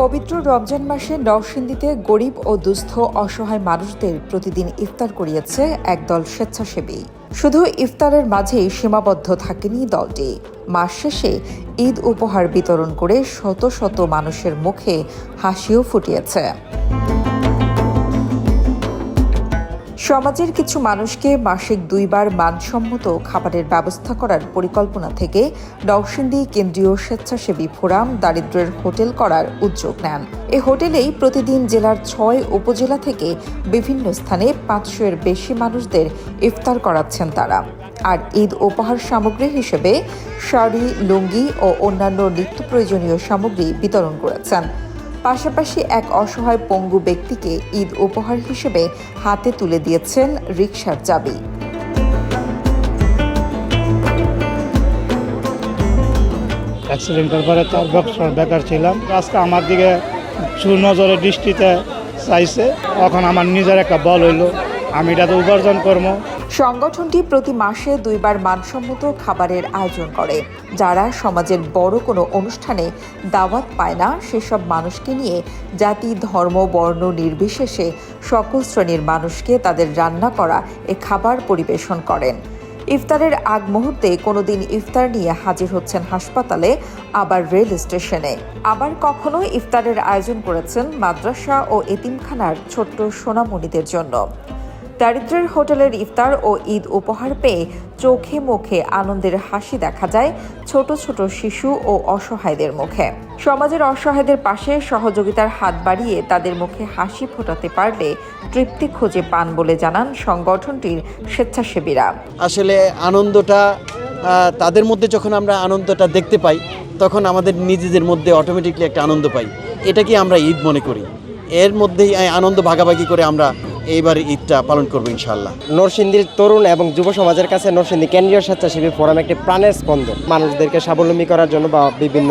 পবিত্র রমজান মাসে নরসিংদীতে গরিব ও দুস্থ অসহায় মানুষদের প্রতিদিন ইফতার করিয়েছে একদল স্বেচ্ছাসেবী। শুধু ইফতারের মাঝেই সীমাবদ্ধ থাকেনি দলটি। মাস শেষে ঈদ উপহার বিতরণ করে শত শত মানুষের মুখে হাসিও ফুটিয়েছে। সমাজের কিছু মানুষকে মাসিক দুইবার মানসম্মত খাবারের ব্যবস্থা করার পরিকল্পনা থেকে নরসিংদী কেন্দ্রীয় স্বেচ্ছাসেবী ফোরাম দারিদ্র্যের হোটেল করার উদ্যোগ নেন। এ হোটেলেই প্রতিদিন জেলার ছয় উপজেলা থেকে বিভিন্ন স্থানে পাঁচশো এর বেশি মানুষদের ইফতার করাচ্ছেন তারা। আর ঈদ উপহার সামগ্রী হিসেবে শাড়ি, লুঙ্গি ও অন্যান্য নিত্য প্রয়োজনীয় সামগ্রী বিতরণ করেছেন। পাশাপাশি এক অসহায় পঙ্গু ব্যক্তিকে ঈদ উপহার হিসেবে হাতে তুলে দিয়েছেন রিকশার চাবি। অ্যাক্সিডেন্টের চার বছর বেকার ছিলাম। আজকে আমার দিকে সুনজরে দৃষ্টিতে চাইছে। তখন আমার নিজের একটা বল হইল, আমি এটাতে উপার্জন করব। সংগঠনটি প্রতি মাসে দুইবার মানসম্মত খাবারের আয়োজন করে। যারা সমাজের বড় কোনো অনুষ্ঠানে দাওয়াত পায় না, সেসব মানুষকে নিয়ে জাতি, ধর্ম, বর্ণ নির্বিশেষে সকল শ্রেণির মানুষকে তাদের রান্না করা, এ খাবার পরিবেশন করেন। ইফতারের আগ মুহূর্তে কোনোদিন ইফতার নিয়ে হাজির হচ্ছেন হাসপাতালে, আবার রেল স্টেশনে। আবার কখনো ইফতারের আয়োজন করেছেন মাদ্রাসা ও এতিমখানার ছোট্ট সোনামণিদের জন্য। দারিদ্রের হোটেলের ইফতার ও ঈদ উপহার পেয়ে চোখে মুখে আনন্দের হাসি দেখা যায় ছোট ছোট শিশু ও অসহায়দের মুখে। সমাজের অসহায়দের পাশে সহযোগিতার হাত বাড়িয়ে তাদের মুখে হাসি ফোটাতে পারলে তৃপ্তি খুঁজে পান বলে জানান সংগঠনটির স্বেচ্ছাসেবীরা। আসলে আনন্দটা তাদের মধ্যে যখন আমরা আনন্দটা দেখতে পাই, তখন আমাদের নিজেদের মধ্যে অটোমেটিকলি একটা আনন্দ পাই। এটাকে আমরা ঈদ মনে করি? এর মধ্যেই আনন্দ ভাগাভাগি করে আমরা এইবার ঈদটা পালন করব ইনশাল্লাহ নরসিংদীর তরুণ এবং যুব সমাজের কাছে নরসিংদী কেন্দ্রীয় স্বেচ্ছাসেবী ফোরাম একটি প্রাণের স্পন্দন। মানুষদেরকে স্বাবলম্বী করার জন্য বা বিভিন্ন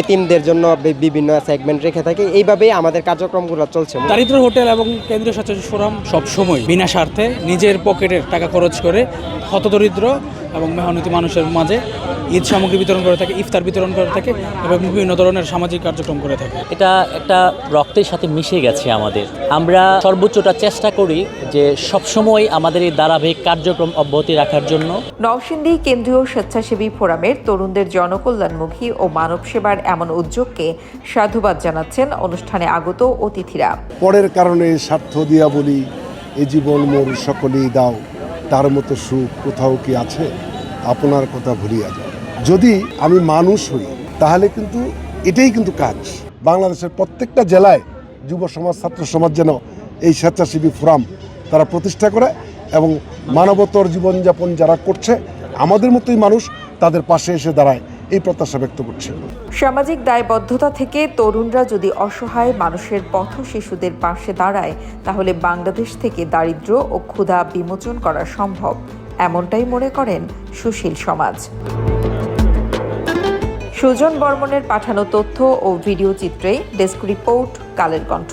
এতিমদের জন্য বিভিন্ন সেগমেন্ট রেখে থাকে। এইভাবেই আমাদের কার্যক্রমগুলো চলছে। দারিদ্র হোটেল এবং কেন্দ্রীয় স্বেচ্ছাসেবী ফোরাম সবসময় বিনা স্বার্থে নিজের পকেটের টাকা খরচ করে হতদরিদ্র এবং মেহনতি মানুষের মাঝে ঈদ সামগ্রী বিতরণ করে থাকে ইফতার বিতরণ করে থাকে এবং বিভিন্ন ধরনের সামাজিক কার্যক্রম করে থাকে। এটা একটা রক্তের সাথে মিশে গেছে আমাদের। আমরা সর্বোচ্চটা চেষ্টা করি যে সবসময় আমাদের এই ধারাবাহিক কার্যক্রম অব্যাহতি রাখার জন্য। নরসিংদী কেন্দ্রীয় স্বেচ্ছাসেবী ফোরামের তরুণদের জনকল্যাণমুখী ও মানব সেবার এমন উদ্যোগকে সাধুবাদ জানাচ্ছেন অনুষ্ঠানে আগত অতিথিরা। পরের কারণে স্বার্থ দিয়া বলি এ জীবন মোর সকলেই দাও তার মতো সুখ কোথাও কি আছে? আপনার কথা ভুলিয়া যাও। যদি আমি মানুষ হই, তাহলে কিন্তু এটাই কিন্তু কাজ। বাংলাদেশের প্রত্যেকটা জেলায় যুব সমাজ, ছাত্র সমাজ যেন এই স্বেচ্ছাসেবী ফোরাম তারা প্রতিষ্ঠা করে এবং মানবতর জীবনযাপন যারা করছে, আমাদের মতোই মানুষ তাদের পাশে এসে দাঁড়ায়, এই প্রত্যাশা ব্যক্ত করছে। সামাজিক দায়বদ্ধতা থেকে তরুণরা যদি অসহায় মানুষের পথ শিশুদের পাশে দাঁড়ায়, তাহলে বাংলাদেশ থেকে দারিদ্র্য ও ক্ষুধা বিমোচন করা সম্ভব। এমনটাই মনে করেন সুশীল সমাজ। সুজন বর্মনের পাঠানো তথ্য ও ভিডিও চিত্রে ডেস্ক রিপোর্ট কালের কণ্ঠ।